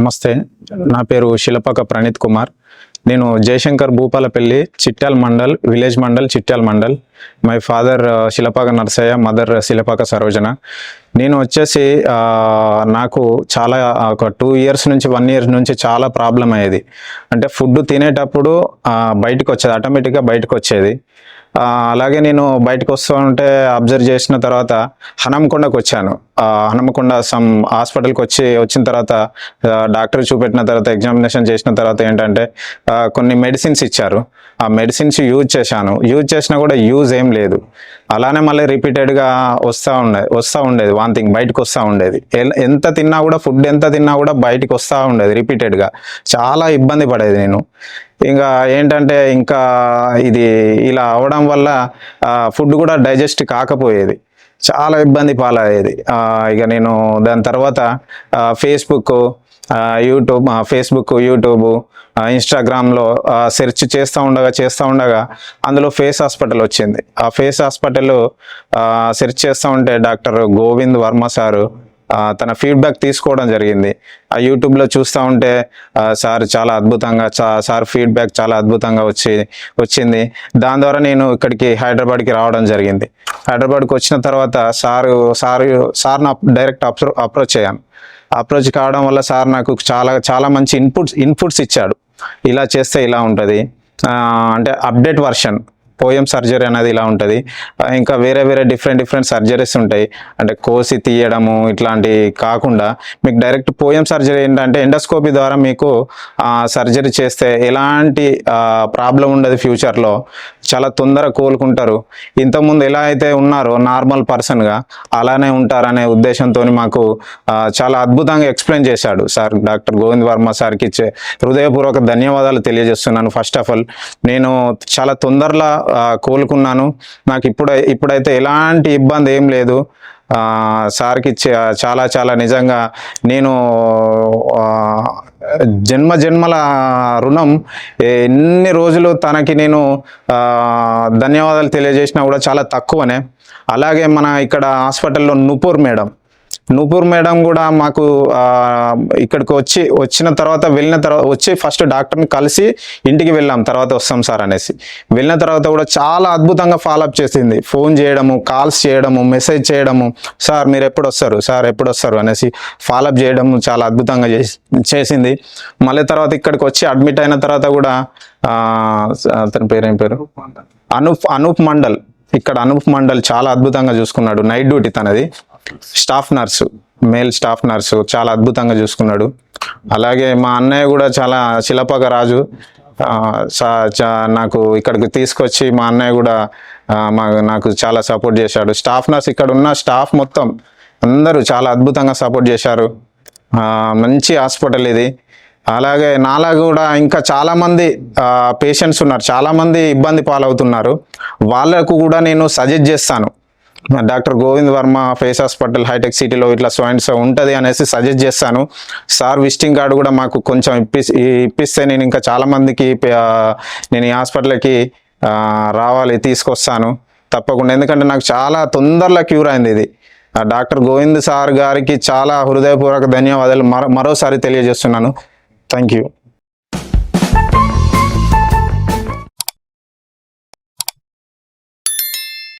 నమస్తే. నా పేరు శిలపక ప్రణీత్ కుమార్. నేను Jayashankar Bhupalpally Chityal mandal village mandal Chityal mandal. My father Shilapaka Narsaiah mother Shilapaka Sarojana. నేను వచ్చేసి నాకు చాలా ఒక టూ ఇయర్స్ నుంచి వన్ ఇయర్ నుంచి చాలా ప్రాబ్లం అయ్యేది. అంటే ఫుడ్ తినేటప్పుడు బయటకు వచ్చేది ఆటోమేటిక్గా బయటకు వచ్చేది అలాగే నేను బయటకు వస్తూ ఉంటే అబ్జర్వ్ చేసిన తర్వాత హనంకొండకు వచ్చాను. హనమకొండ సమ్ హాస్పిటల్కి వచ్చి వచ్చిన తర్వాత డాక్టర్ చూపెట్టిన తర్వాత ఎగ్జామినేషన్ చేసిన తర్వాత ఏంటంటే కొన్ని మెడిసిన్స్ ఇచ్చారు. ఆ మెడిసిన్స్ యూజ్ చేశాను. యూజ్ చేసినా కూడా యూజ్ ఏం లేదు. అలానే మళ్ళీ రిపీటెడ్గా వస్తూ ఉండేది వస్తూ ఉండేది. వాంతింగ్ బయటకు వస్తూ ఉండేది. ఎంత తిన్నా కూడా ఫుడ్ ఎంత తిన్నా కూడా బయటకు వస్తూ ఉండేది రిపీటెడ్గా చాలా ఇబ్బంది పడేది నేను. ఇంకా ఏంటంటే ఇంకా ఇది ఇలా అవడం వల్ల ఫుడ్ కూడా డైజెస్ట్ కాకపోయేది. చాలా ఇబ్బంది పాలయ్యేది. ఇక నేను దాని తర్వాత ఫేస్బుక్ యూట్యూబ్ ఫేస్బుక్ యూట్యూబ్ ఇన్స్టాగ్రామ్లో సెర్చ్ చేస్తూ ఉండగా చేస్తూ ఉండగా అందులో ఫేస్ హాస్పిటల్ వచ్చింది. ఆ ఫేస్ హాస్పిటల్ సెర్చ్ చేస్తూ ఉంటే డాక్టర్ గోవింద్ వర్మ సారు తన ఫీడ్బ్యాక్ తీసుకోవడం జరిగింది. ఆ యూట్యూబ్లో చూస్తూ ఉంటే సార్ చాలా అద్భుతంగా చా సార్ ఫీడ్బ్యాక్ చాలా అద్భుతంగా వచ్చి వచ్చింది. దాని ద్వారా నేను ఇక్కడికి హైదరాబాద్కి రావడం జరిగింది. హైదరాబాద్కి వచ్చిన తర్వాత సారు సారు సార్ని డైరెక్ట్ అప్రో అప్రోచ్ అయ్యాను. అప్రోచ్ కావడం వల్ల సార్ నాకు చాలా చాలా మంచి ఇన్పుట్స్ ఇన్పుట్స్ ఇచ్చాడు. ఇలా చేస్తే ఇలా ఉంటుంది. అంటే అప్డేట్ వర్షన్. పోయం సర్జరీ అనేది ఇలా ఉంటుంది. ఇంకా వేరే వేరే డిఫరెంట్ డిఫరెంట్ సర్జరీస్ ఉంటాయి. అంటే కోసి తీయడము ఇట్లాంటి కాకుండా మీకు డైరెక్ట్ పోయం సర్జరీ ఏంటంటే ఎండోస్కోపీ ద్వారా మీకు సర్జరీ చేస్తే ఎలాంటి ప్రాబ్లం ఉండదు ఫ్యూచర్లో. చాలా తొందర కోలుకుంటారు. ఇంతకుముందు ఎలా అయితే ఉన్నారో నార్మల్ పర్సన్గా అలానే ఉంటారనే ఉద్దేశంతో మాకు చాలా అద్భుతంగా ఎక్స్ప్లెయిన్ చేశాడు సార్ డాక్టర్ గోవింద్ వర్మ సార్కి ఇచ్చే హృదయపూర్వక ధన్యవాదాలు తెలియజేస్తున్నాను. ఫస్ట్ ఆఫ్ ఆల్ నేను చాలా తొందరలో కోలుకున్నాను. నాకు ఇప్పుడు ఇప్పుడైతే ఎలాంటి ఇబ్బంది ఏం లేదు. సార్కి ఇచ్చే చాలా చాలా నిజంగా నేను జన్మ జన్మల రుణం ఎన్ని రోజులు తనకి నేను ధన్యవాదాలు తెలియజేసినా కూడా చాలా తక్కువనే. అలాగే మన ఇక్కడ హాస్పిటల్లో నుపూర్ మేడం. నూపూర్ మేడం కూడా మాకు ఇక్కడికి వచ్చి వచ్చిన తర్వాత వెళ్ళిన తర్వాత వచ్చి ఫస్ట్ డాక్టర్ని కలిసి ఇంటికి వెళ్ళాం తర్వాత వస్తాం సార్ అనేసి. వెళ్ళిన తర్వాత కూడా చాలా అద్భుతంగా ఫాలోఅప్ చేసింది. ఫోన్ చేయడము కాల్స్ చేయడము మెసేజ్ చేయడము. సార్ మీరు ఎప్పుడు వస్తారు? సార్ ఎప్పుడు వస్తారు? అనేసి ఫాలోఅప్ చేయడము చాలా అద్భుతంగా చేసి చేసింది. మళ్ళీ తర్వాత ఇక్కడికి వచ్చి అడ్మిట్ అయిన తర్వాత కూడా అతని పేరు ఏం పేరు? అనూప్ అనూప్ మండల్. ఇక్కడ అనూప్ మండల్ చాలా అద్భుతంగా చూసుకున్నాడు. నైట్ డ్యూటీ తనది. Staff nurse male staff nurse చాలా అద్భుతంగా చూసుకున్నాడు. అలాగే మా అన్నయ్య కూడా చాలా శిలపక రాజు. నాకు ఇక్కడికి తీసుకొచ్చి మా అన్నయ్య కూడా మా నాకు చాలా సపోర్ట్ చేశాడు. స్టాఫ్ నర్స్ ఇక్కడ ఉన్న స్టాఫ్ మొత్తం అందరూ చాలా అద్భుతంగా సపోర్ట్ చేశారు. మంచి హాస్పిటల్ ఇది. అలాగే నాలా కూడా ఇంకా చాలామంది పేషెంట్స్ ఉన్నారు. చాలామంది ఇబ్బంది పాలవుతున్నారు. వాళ్ళకు కూడా నేను సజెస్ట్ చేస్తాను. Doctor Govind Varma face hospital hitech సిటీలో ఇట్లా స్టూడెంట్స్ ఉంటుంది అనేసి సజెస్ట్ చేస్తాను. సార్ విజిటింగ్ కార్డు కూడా మాకు కొంచెం ఇప్పి ఇప్పిస్తే నేను ఇంకా చాలామందికి నేను ఈ హాస్పిటల్కి రావాలి తీసుకొస్తాను. తప్పకుండా. ఎందుకంటే నాకు చాలా తొందరలో క్యూర్ అయింది ఇది. ఆ డాక్టర్ గోవింద్ సార్ గారికి చాలా హృదయపూర్వక ధన్యవాదాలు. మరో మరోసారి తెలియజేస్తున్నాను. Thank you.